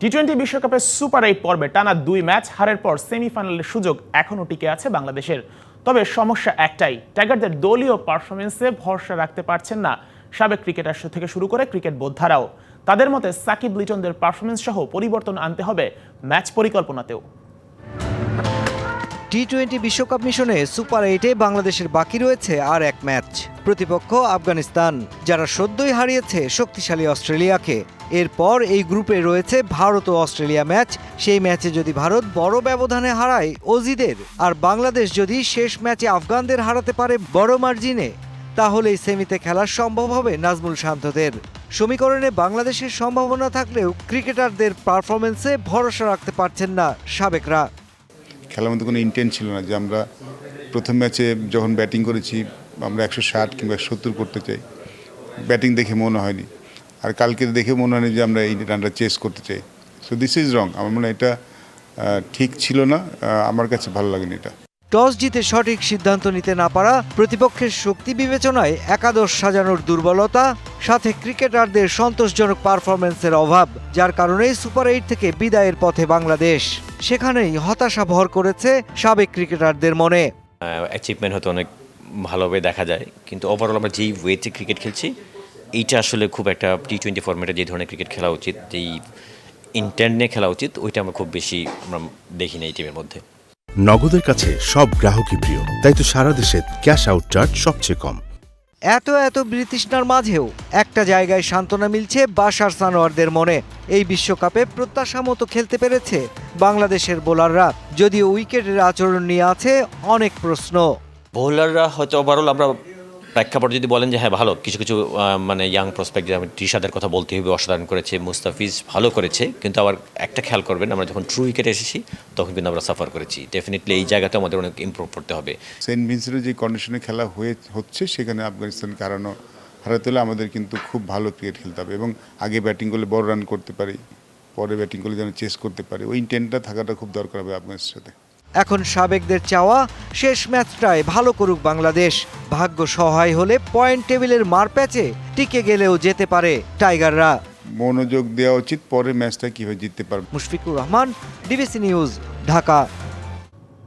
টি twenty বিশ্বকাপের super eight পর্বে টানা দুই ম্যাচ হারের পর সেমিফাইনালের সুযোগ এখনও টিকে আছে বাংলাদেশের। তবে সমস্যা একটাই, টাইগারদের দলীয় পারফরমেন্সে ভরসা রাখতে পারছেন না সাবেক ক্রিকেটার থেকে শুরু করে ক্রিকেট বোদ্ধারাও। তাদের মতে সাকিব লিটনদের পারফরমেন্স সহ পরিবর্তন আনতে হবে ম্যাচ পরিকল্পনাতেও। টি টোয়েন্টি বিশ্বকাপ মিশনে সুপার এইটে বাংলাদেশের বাকি রয়েছে আর এক ম্যাচ। প্রতিপক্ষ আফগানিস্তান, যারা সদ্যই হারিয়েছে শক্তিশালী অস্ট্রেলিয়াকে। এরপর এই গ্রুপে রয়েছে ভারত ও অস্ট্রেলিয়া ম্যাচ। সেই ম্যাচে যদি ভারত বড় ব্যবধানে হারায় অজিদের, আর বাংলাদেশ যদি শেষ ম্যাচে আফগানদের হারাতে পারে বড় মার্জিনে তাহলেই সেমিতে খেলা সম্ভব হবে নাজমুল শান্তদের। সমীকরণে বাংলাদেশের সম্ভাবনা থাকলেও ক্রিকেটারদের পারফরমেন্সে ভরসা রাখতে পারছেন না সাবেকরা। খেলার মধ্যে কোনো ইন্টেন্ট ছিল না যে আমরা প্রথম ম্যাচে যখন ব্যাটিং করেছি, আমরা একশো ষাট কিংবা একশো সত্তর করতে চাই। ব্যাটিং দেখে মনে হয়নি। আর কালকে দেখে মনে হয়নি যে আমরা এই রানটা চেস করতে চাই। সো দিস ইজ রং আমার মনে হয় এটা ঠিক ছিল না। আমার কাছে ভালো লাগেনি এটা। টস জিতে সঠিক সিদ্ধান্ত নিতে না পারা প্রতিপক্ষের শক্তি বিবেচনায় একাদশ সাজানোর দুর্বলতা, সাথে ক্রিকেটারদের সন্তোষজনক পারফরম্যান্সের অভাব, যার কারণেই সুপার এইট থেকে বিদায়ের পথে বাংলাদেশ। সেখানেই হতাশা ভর করেছে সাবেক ক্রিকেটারদের মনে। অ্যাচিভমেন্ট হয়তো অনেক ভালোভাবে দেখা যায়, কিন্তু ওভারঅল আমরা যেই ওয়েতে ক্রিকেট খেলছি, এইটা আসলে খুব একটা টি টোয়েন্টি ফর্মেটে যে ধরনের ক্রিকেট খেলা উচিত, যেই ইন্টেন্ট খেলা উচিত, ওইটা আমরা খুব বেশি আমরা দেখি না এই টিমের মধ্যে। নগদের কাছে সব গ্রাহকই প্রিয়। তাই তো সারা দেশে ক্যাশ আউট চার্জ সবচেয়ে কম। এত এত বৃতৃষ্ণার মাঝেও একটা জায়গায় সান্ত্বনা মিলছে বাশার সানোয়ারদের মনে। এই বিশ্বকাপে প্রত্যাশা মতো খেলতে পেরেছে বাংলাদেশের বোলাররা। যদিও উইকেটের আচরণ নিয়ে আছে অনেক প্রশ্ন। বোলাররা হয়তো ওভারঅল আমরা প্রেক্ষাপট যদি বলেন যে হ্যাঁ ভালো, কিছু কিছু মানে ইয়াং প্রসপেক্ট যেমন টিশাদের কথা বলতে হবে, অসাধারণ করেছে, মুস্তাফিজ ভালো করেছে, কিন্তু আবার একটা খেয়াল করবেন, আমরা যখন ট্রু উইকেটে এসেছি, তখন কিন্তু আমরা সাফার করেছি। ডেফিনেটলি এই জায়গাতে আমাদের অনেক ইমপ্রুভ করতে হবে। সেন্ট ভিনসেন্টের যে কন্ডিশনে খেলা হয়ে, হচ্ছে, সেখানে আফগানিস্তানকে হারানো হারাতে হলে আমাদের কিন্তু খুব ভালো ক্রিকেট খেলতে হবে এবং আগে ব্যাটিং করলে বড় রান করতে পারি, পরে ব্যাটিং করলে যেন চেস করতে পারি, ওই ইন্টেন্টটা থাকাটা খুব দরকার হবে আফগানিস্তানের সাথে। এখন সাবেকদের চাওয়া শেষ ম্যাচটায় ভালো করুক বাংলাদেশ। ভাগ্য সহায় হলে পয়েন্ট টেবিলের মারপ্যাচে টিকে গেলেও যেতে পারে টাইগাররা। মনোযোগ দেওয়া উচিত পরে ম্যাচটা কীভাবে জিততে পারবে? Mushfiqur Rahman DBC news Dhaka.